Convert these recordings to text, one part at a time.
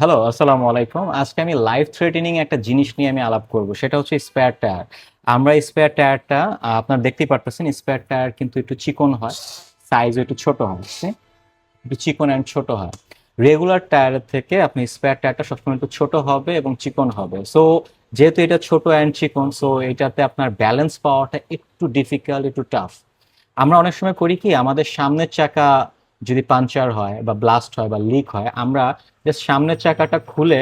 Hello আসসালামু আলাইকুম। আজকে আমি লাইফ থ্রেটেনিং একটা জিনিস নিয়ে আমি আলাপ করব, সেটা হচ্ছে স্পেয়ার টায়ার আমরা স্পেয়ার টায়ারটা আপনার দেখতেই পারতেছেন স্পেয়ার টায়ার কিন্তু একটু চিকন হয় সাইজ একটু ছোট হয়? একটু চিকন অ্যান্ড ছোট হয়। রেগুলার টায়ারের থেকে আপনি স্পেয়ার টায়ারটা সবসময় একটু ছোট হবে এবং চিকন হবে। সো যেহেতু এটা ছোট অ্যান্ড চিকন সো এটাতে আপনার ব্যালেন্স পাওয়াটা একটু ডিফিকাল্ট একটু টাফ আমরা অনেক সময় করি কি, আমাদের সামনের চাকা যদি পাঞ্চার হয় বা ব্লাস্ট হয় বা লিক হয়, আমরা জাস্ট সামনের চাকাটা খুলে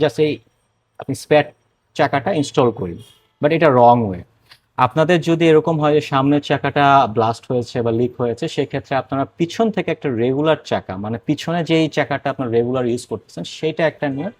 জাস্ট এই আপনি স্পেয়ার চাকাটা ইনস্টল করি। বাট এটা রং ওয়ে আপনাদের যদি এরকম হয় যে সামনের চাকাটা ব্লাস্ট হয়েছে বা লিক হয়েছে, সেক্ষেত্রে আপনারা পিছন থেকে একটা রেগুলার চাকা মানে পিছনে যেই চাকাটা আপনার রেগুলার ইউজ করতেছেন, সেটা একটা নিয়ে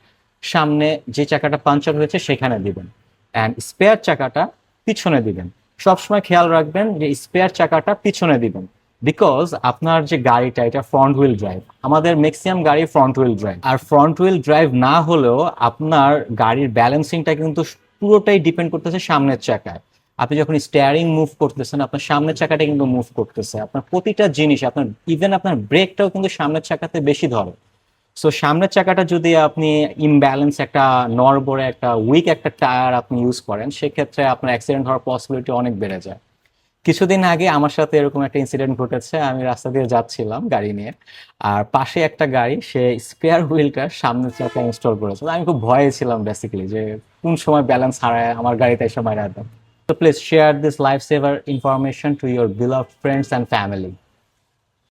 সামনে যে চাকাটা পাঞ্চার হয়েছে, সেখানে দিবেন। অ্যান্ড স্পেয়ার চাকাটা পিছনে দিবেন। সবসময় খেয়াল রাখবেন যে স্পেয়ার চাকাটা পিছনে দিবেন। বিকজ আপনার যে গাড়িটা, এটা ফ্রন্ট হুইল ড্রাইভ আমাদের ম্যাক্সিমাম গাড়ি ফ্রন্ট হুইল ড্রাইভ আর ফ্রন্ট হুইল ড্রাইভ না হলেও আপনার গাড়ির ব্যালেন্সিংটা কিন্তু পুরোটাই ডিপেন্ড করতেছে সামনের চাকায়। আপনি যখন স্টিয়ারিং মুভ করতেছেন, আপনার সামনের চাকাটা কিন্তু মুভ করতেছে। আপনার প্রতিটা জিনিস, আপনার ইভেন আপনার ব্রেকটাও কিন্তু সামনের চাকাতে বেশি ধরে। সো সামনের চাকাটা যদি আপনি ইমব্যালেন্স একটা নরবরে একটা উইক একটা টায়ার আপনি ইউজ করেন, সেক্ষেত্রে আপনার অ্যাক্সিডেন্ট হওয়ার পসিবিলিটি অনেক বেড়ে যায়। কিছুদিন আগে আমার সাথে এরকম একটা ইনসিডেন্ট ঘটেছে, আমি রাস্তা দিয়ে যাচ্ছিলাম গাড়ি নিয়ে, আর পাশে একটা গাড়ি, সে স্পেয়ার হুইলটা সামনে চাকা ইনস্টল করেছিল আমি খুব ভয়ে ছিলাম বেসিক্যালি যে কোন সময় ব্যালেন্স হারায়, আমার গাড়িতে এসে মারা দাও তো please share this life saver information to your beloved friends and family.